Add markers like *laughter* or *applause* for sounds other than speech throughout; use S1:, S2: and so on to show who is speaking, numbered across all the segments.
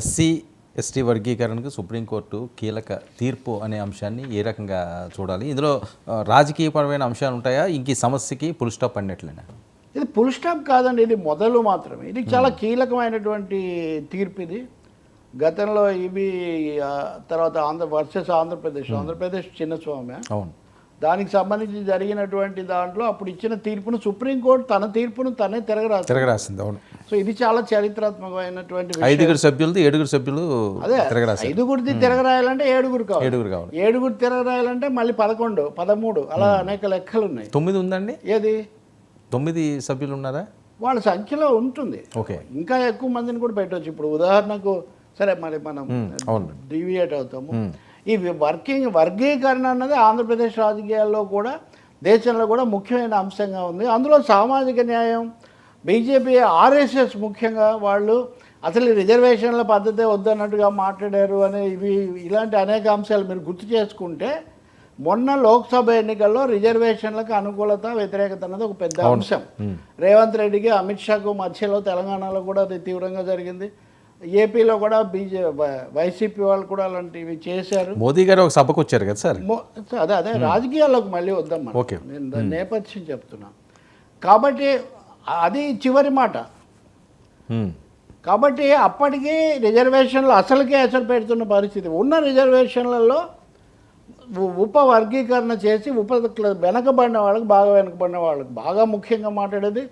S1: SC ST వర్గీకరణకు supreme court కీలక తీర్పు అనే అంశాన్ని ఏ రకంగా చూడాలి? ఇందులో రాజకీయపరమైన అంశాలు ఉంటాయా? ఇంక ఈ సమస్యకి పుల్ స్టాప్ అన్నట్లేనా?
S2: ఇది ఫుల్ స్టాప్ కాదండి. ఇది మొదలు మాత్రమే. ఇది చాలా కీలకమైనటువంటి తీర్పు ఇది. గతంలో ఇవి తర్వాత ఆంధ్ర వర్సెస్ ఆంధ్రప్రదేశ్. ఆంధ్రప్రదేశ్ చిన్న స్వామి
S1: అవును.
S2: దానికి సంబంధించి జరిగినటువంటి దాంట్లో అప్పుడు ఇచ్చిన తీర్పును సుప్రీంకోర్టు తన తీర్పును తనే తిరగరాదు
S1: తిరగరాసింది అవును.
S2: సో ఇది చాలా చరిత్రాత్మకమైనటువంటి.
S1: ఐదుగురు సభ్యులది ఏడుగురు సభ్యులు
S2: అదే ఐదుగురిది తిరగరాయాలంటే ఏడుగురు కావాలి.
S1: ఏడుగురు కావాలి.
S2: ఏడుగురు తిరగరాయాలంటే మళ్ళీ పదకొండు పదమూడు అలా అనేక లెక్కలు ఉన్నాయి
S1: తొమ్మిది ఉందండి?
S2: ఏది?
S1: తొమ్మిది సభ్యులు ఉన్నారా?
S2: వాళ్ళ సంఖ్యలో ఉంటుంది.
S1: ఓకే.
S2: ఇంకా ఎక్కువ మందిని కూడా పెట్టవచ్చు ఇప్పుడు ఉదాహరణకు సరే మరి మనం
S1: అవును.
S2: డివియేట్ అవుతాము. ఈ వర్కింగ్ వర్గీకరణ అన్నది ఆంధ్రప్రదేశ్ రాజకీయాల్లో కూడా దేశంలో కూడా ముఖ్యమైన అంశంగా ఉంది. అందులో సామాజిక న్యాయం బీజేపీ ఆర్ఎస్ఎస్ ముఖ్యంగా వాళ్ళు అసలు రిజర్వేషన్ల పద్ధతే వద్దన్నట్టుగా మాట్లాడారు అనే ఇవి ఇలాంటి అనేక అంశాలు మీరు గుర్తు చేసుకుంటే మొన్న లోక్సభ ఎన్నికల్లో రిజర్వేషన్లకు అనుకూలత వ్యతిరేకత అన్నది ఒక పెద్ద అంశం. రేవంత్ రెడ్డికి అమిత్ షాకు మధ్యలో తెలంగాణలో కూడా అది తీవ్రంగా జరిగింది. ఏపీలో కూడా బీజే వైసీపీ వాళ్ళు కూడా అలాంటివి చేశారు.
S1: మోదీ గారు ఒక సభకు వచ్చారు కదా సార్?
S2: అదే అదే రాజకీయాల్లోకి మళ్ళీ వద్దాం.
S1: ఓకే.
S2: నేను దాని నేపథ్యం చెప్తున్నా. కాబట్టి అది చివరి మాట. కాబట్టి అప్పటికి రిజర్వేషన్లు అసలుకే అసలు పెడుతున్న పరిస్థితి. ఉన్న రిజర్వేషన్లలో ఉప వర్గీకరణ చేసి ఉప వెనకబడిన వాళ్ళకి బాగా వెనకబడిన వాళ్ళకి బాగా ముఖ్యంగా మాట్లాడేది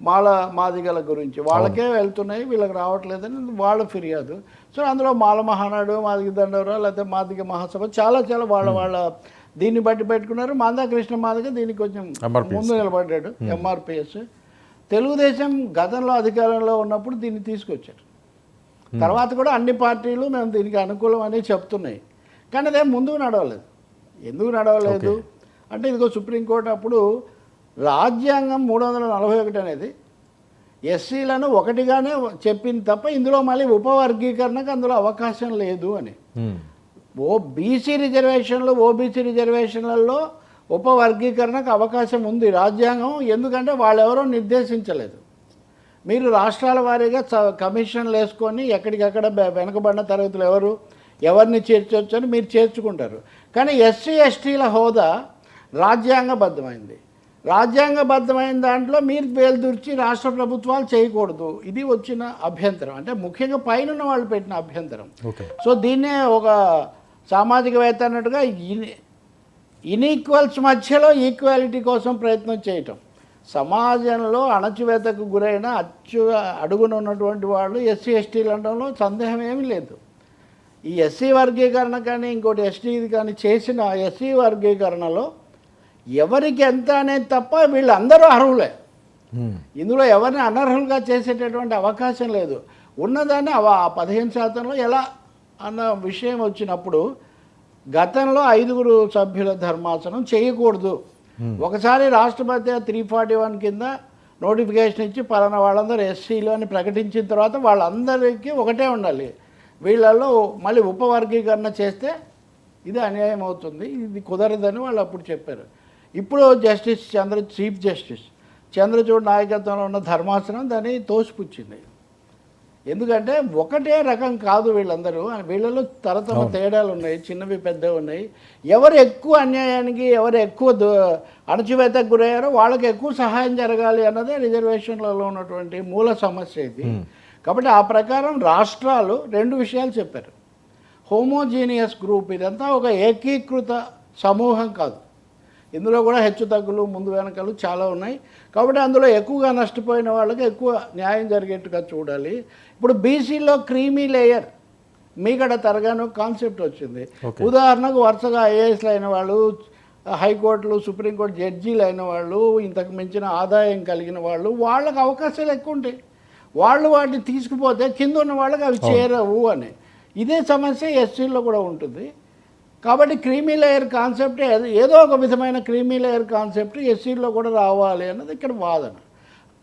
S2: మాల మాదిగల గురించి. వాళ్ళకే వెళ్తున్నాయి వీళ్ళకి రావట్లేదని వాళ్ళ ఫిర్యాదు. సో అందులో మాల మహానాడు మాదిగ దండవరా లేకపోతే మాదిగ మహాసభ చాలా చాలా వాళ్ళ వాళ్ళ దీన్ని బట్టి పెట్టుకున్నారు. మందాకృష్ణ మాదిగ దీనికి కొంచెం. ముందు నిలబడ్డాడు ఎంఆర్పిఎస్ తెలుగుదేశం గతంలో అధికారంలో ఉన్నప్పుడు దీన్ని తీసుకొచ్చారు. తర్వాత కూడా అన్ని పార్టీలు మేము దీనికి అనుకూలం అని చెప్తున్నాయి. కానీ అదే ముందుకు నడవలేదు. ఎందుకు నడవలేదు? అంటే ఇదిగో సుప్రీంకోర్టు అప్పుడు రాజ్యాంగం మూడు వందల నలభై ఒకటి అనేది ఎస్సీలను ఒకటిగానే చెప్పింది తప్ప ఇందులో మళ్ళీ ఉపవర్గీకరణకు అందులో అవకాశం లేదు అని. ఓ బీసీ రిజర్వేషన్లు ఓబీసీ రిజర్వేషన్లలో ఉపవర్గీకరణకు అవకాశం ఉంది రాజ్యాంగం ఎందుకంటే వాళ్ళెవరో నిర్దేశించలేదు. మీరు రాష్ట్రాల వారీగా చ- కమిషన్లు వేసుకొని ఎక్కడికక్కడ వెనుకబడిన తరగతులు ఎవరు ఎవరిని చేర్చవచ్చు అని మీరు చేర్చుకుంటారు. కానీ ఎస్సీ ఎస్టీల హోదా రాజ్యాంగబద్ధమైంది. రాజ్యాంగబద్ధమైన దాంట్లో మీరు వేలుదూర్చి రాష్ట్ర ప్రభుత్వాలు చేయకూడదు. ఇది వచ్చిన అభ్యంతరం. అంటే ముఖ్యంగా పైన వాళ్ళు పెట్టిన అభ్యంతరం. సో దీన్నే ఒక సామాజికవేత్త అన్నట్టుగా ఇన్- ఇన్ఈక్వల్స్ మధ్యలో ఈక్వాలిటీ కోసం ప్రయత్నం చేయటం. సమాజంలో అణచివేతకు గురైన అచ్చు అడుగున ఉన్నటువంటి వాళ్ళు ఎస్సీ ఎస్టీలు అనడంలో సందేహం ఏమీ లేదు. ఈ ఎస్సీ వర్గీకరణ కానీ ఇంకోటి ఎస్టీ కానీ చేసిన ఎస్సీ వర్గీకరణలో ఎవరికి ఎంత అనేది తప్ప వీళ్ళందరూ అర్హులే. ఇందులో ఎవరిని అనర్హులుగా చేసేటటువంటి అవకాశం లేదు. ఉన్నదాన్ని ఆ పదిహేను శాతంలో ఎలా అన్న విషయం వచ్చినప్పుడు గతంలో ఐదుగురు సభ్యుల ధర్మాసనం చేయకూడదు. ఒకసారి రాష్ట్రపతి త్రీ ఫార్టీ వన్ కింద నోటిఫికేషన్ ఇచ్చి పలానా వాళ్ళందరూ ఎస్సీలు అని ప్రకటించిన తర్వాత వాళ్ళందరికీ ఒకటే ఉండాలి. వీళ్ళల్లో మళ్ళీ ఉపవర్గీకరణ చేస్తే ఇది అన్యాయం అవుతుంది. ఇది కుదరదని వాళ్ళు అప్పుడు చెప్పారు. ఇప్పుడు justice Chandra chief justice Chandrachud నాయకత్వంలో ఉన్న ధర్మాసనం దాన్ని తోసిపుచ్చింది. ఎందుకంటే ఒకటే రకం కాదు వీళ్ళందరూ. వీళ్ళలో తరతమ తేడాలు ఉన్నాయి చిన్నవి పెద్దవి ఉన్నాయి. ఎవరు ఎక్కువ అన్యాయానికి ఎవరు ఎక్కువ అణచివేతకు గురయ్యారో వాళ్ళకి ఎక్కువ సహాయం జరగాలి అన్నదే రిజర్వేషన్లలో ఉన్నటువంటి మూల సమస్య ఇది. కాబట్టి ఆ ప్రకారం రాష్ట్రాలు రెండు విషయాలు చెప్పారు. హోమోజీనియస్ గ్రూప్ ఇదంతా ఒక ఏకీకృత సమూహం కాదు. ఇందులో కూడా హెచ్చు తగ్గులు ముందు వెనకలు చాలా ఉన్నాయి. కాబట్టి అందులో ఎక్కువగా నష్టపోయిన వాళ్ళకి ఎక్కువ న్యాయం జరిగేట్టుగా చూడాలి. ఇప్పుడు బీసీలో క్రీమీ లేయర్ మీగడ తరగాను కాన్సెప్ట్ వచ్చింది. ఉదాహరణకు వరుసగా ఐఏఎస్లు అయిన వాళ్ళు హైకోర్టులు సుప్రీంకోర్టు జడ్జీలు అయిన వాళ్ళు ఇంతకు మించిన ఆదాయం కలిగిన వాళ్ళు వాళ్ళకి అవకాశాలు ఎక్కువ ఉంటాయి. వాళ్ళు వాటిని తీసుకుపోతే కింద ఉన్న వాళ్ళకి అవి చేరవు అని. ఇదే సమస్య ఎస్సీలో కూడా ఉంటుంది. కాబట్టి క్రీమీ లేయర్ కాన్సెప్ట్ ఏదో- ఒక విధమైన క్రీమీ లేయర్ కాన్సెప్ట్ ఎస్సీలో కూడా రావాలి అన్నది ఇక్కడ వాదన.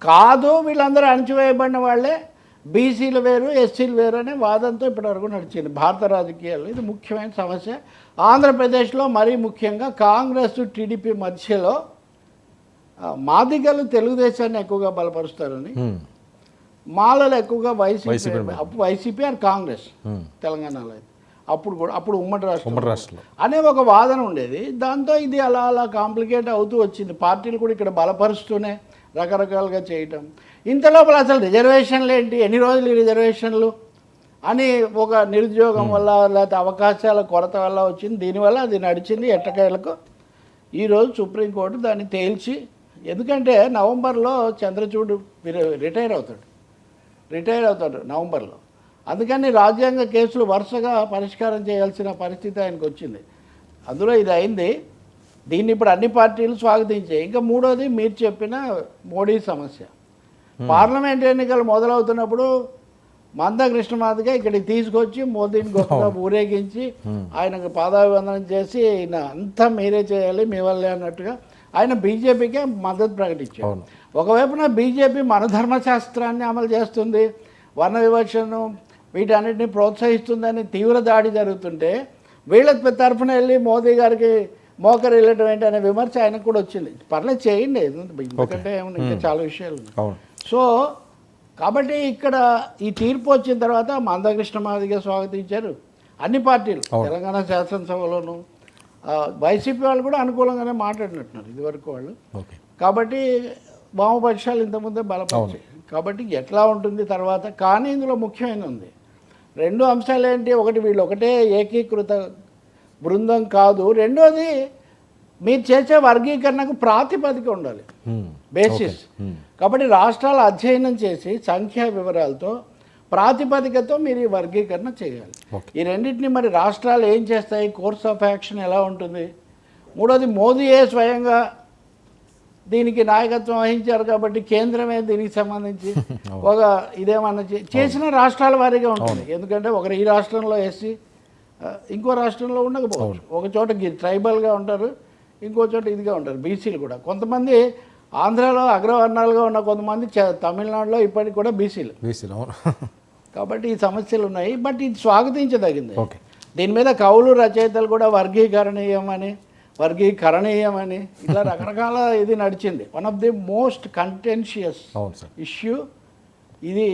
S2: కాదు వీళ్ళందరూ అణచివేయబడిన వాళ్ళే. బీసీలు వేరు ఎస్సీలు వేరు అనే వాదంతో ఇప్పటివరకు నడిచింది భారత రాజకీయాల్లో. ఇది ముఖ్యమైన సమస్య. ఆంధ్రప్రదేశ్లో మరీ ముఖ్యంగా కాంగ్రెస్ టీడీపీ మధ్యలో మాదిగలు తెలుగుదేశాన్ని ఎక్కువగా బలపరుస్తారని. మాలలు ఎక్కువగా వైసీపీ
S1: వైసీపీ
S2: అండ్ కాంగ్రెస్. తెలంగాణలో అయితే. అప్పుడు కూడా అప్పుడు ఉమ్మడి రాష్ట్రం.
S1: ఉమ్మడి రాష్ట్రంలో.
S2: అనే ఒక వాదన ఉండేది. దాంతో ఇది అలా అలా కాంప్లికేట్ అవుతూ వచ్చింది. పార్టీలు కూడా ఇక్కడ బలపరుస్తూనే రకరకాలుగా చేయటం. ఇంత లోపల అసలు రిజర్వేషన్లు ఏంటి? ఎన్ని రోజులు ఈ రిజర్వేషన్లు అని ఒక నిరుద్యోగం వల్ల లేకపోతే అవకాశాల కొరత వల్ల వచ్చింది. దీనివల్ల అది నడిచింది ఎట్టకేలకు. ఈరోజు సుప్రీంకోర్టు దాన్ని తేల్చి ఎందుకంటే నవంబర్లో చంద్రచూడ్ రిటైర్ అవుతాడు. రిటైర్ అవుతాడు నవంబర్లో. అందుకని రాజ్యాంగ కేసులు వరుసగా పరిష్కారం చేయాల్సిన పరిస్థితి ఆయనకు వచ్చింది. అందులో ఇది అయింది. దీన్ని ఇప్పుడు అన్ని పార్టీలు స్వాగతించాయి. ఇంకా మూడోది మీరు చెప్పిన మోడీ సమస్య. పార్లమెంట్ ఎన్నికలు మొదలవుతున్నప్పుడు మంద కృష్ణమాదిగా ఇక్కడికి తీసుకొచ్చి మోదీని గొప్పగా ఊరేగించి ఆయనకు పాదాభివందనం చేసి ఈయన అంతా మీరే చేయాలి మీ వల్లే అన్నట్టుగా ఆయన బీజేపీకే మద్దతు ప్రకటించారు. ఒకవైపున బీజేపీ మన ధర్మశాస్త్రాన్ని అమలు చేస్తుంది. వర్ణ వివక్షను వీటన్నిటిని ప్రోత్సహిస్తుందని తీవ్ర దాడి జరుగుతుంటే వీళ్ళ తరఫున వెళ్ళి మోదీ గారికి మోకరు వెళ్ళటం ఏంటి అనే విమర్శ ఆయనకు కూడా వచ్చింది. పర్లేదు చేయండి. ఎందుకంటే ఇంకా చాలా విషయాలు సో కాబట్టి ఇక్కడ ఈ తీర్పు వచ్చిన తర్వాత మందకృష్ణ మాదిగా స్వాగతించారు. అన్ని పార్టీలు తెలంగాణ శాసనసభలోను వైసీపీ వాళ్ళు కూడా అనుకూలంగానే మాట్లాడినట్టున్నారు ఇదివరకు వాళ్ళు. కాబట్టి వామపక్షాలు ఇంతకుముందే బలపరిచాయి. కాబట్టి ఎట్లా ఉంటుంది తర్వాత? కానీ ఇందులో ముఖ్యమైన ఉంది. రెండు అంశాలు ఏంటి ఒకటి వీళ్ళు ఒకటే ఏకీకృత బృందం కాదు. రెండోది మీరు చేసే వర్గీకరణకు ప్రాతిపదిక ఉండాలి. Basis
S1: um.
S2: కాబట్టి రాష్ట్రాలు అధ్యయనం చేసి సంఖ్యా వివరాలతో ప్రాతిపదికతో మీరు ఈ వర్గీకరణ చేయాలి. ఈ రెండింటిని మరి రాష్ట్రాలు ఏం చేస్తాయి? కోర్స్ ఆఫ్ యాక్షన్ ఎలా ఉంటుంది? మూడోది మోదీయే స్వయంగా దీనికి నాయకత్వం వహించారు కాబట్టి కేంద్రమే దీనికి సంబంధించి *laughs* ఒక ఇదేమన్నా చేసిన రాష్ట్రాల వారీగా ఉంటుంది. ఎందుకంటే ఒకరు ఈ రాష్ట్రంలో ఎస్సీ ఇంకో రాష్ట్రంలో ఉండకపోవచ్చు. ఒక చోట గి- ట్రైబల్గా ఉంటారు ఇంకో చోట ఇదిగా ఉంటారు బీసీలు కూడా. కొంతమంది ఆంధ్రాలో అగ్రవర్ణాలుగా ఉన్న కొంతమంది తమిళనాడులో ఇప్పటికి కూడా బీసీలు.
S1: బీసీలో *laughs*
S2: కాబట్టి ఈ సమస్యలు ఉన్నాయి. బట్ ఇది స్వాగతించదగింది. దీని మీద కవులు రచయితలు కూడా వర్గీకరణీయమని వర్గీకరణీయమని ఇట్లా *laughs* రకరకాల ఇది నడిచింది. One of the most contentious issue ఇది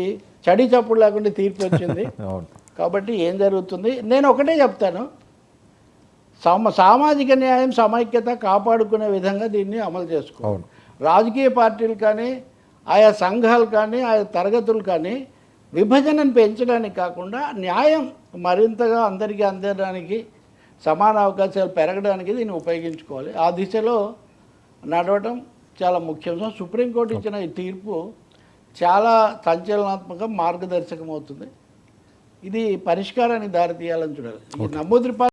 S2: చడి చప్పుడు లేకుండా తీర్పు వచ్చింది. *laughs* కాబట్టి ఏం జరుగుతుంది? నేను ఒకటే చెప్తాను. సమ సామాజిక న్యాయం సమైక్యత కాపాడుకునే విధంగా దీన్ని అమలు చేసుకో రాజకీయ పార్టీలు కానీ ఆయా సంఘాలు కానీ ఆయా తరగతులు కానీ విభజనను పెంచడానికి కాకుండా న్యాయం మరింతగా అందరికీ అందడానికి సమాన అవకాశాలు పెరగడానికి దీన్ని ఉపయోగించుకోవాలి. ఆ దిశలో నడవటం చాలా ముఖ్యం. సో సుప్రీంకోర్టు ఇచ్చిన ఈ తీర్పు చాలా సంచలనాత్మక మార్గదర్శకం అవుతుంది ఇది పరిష్కారానికి దారితీయాలని చూడాలి. ఈ నమూద్రిపా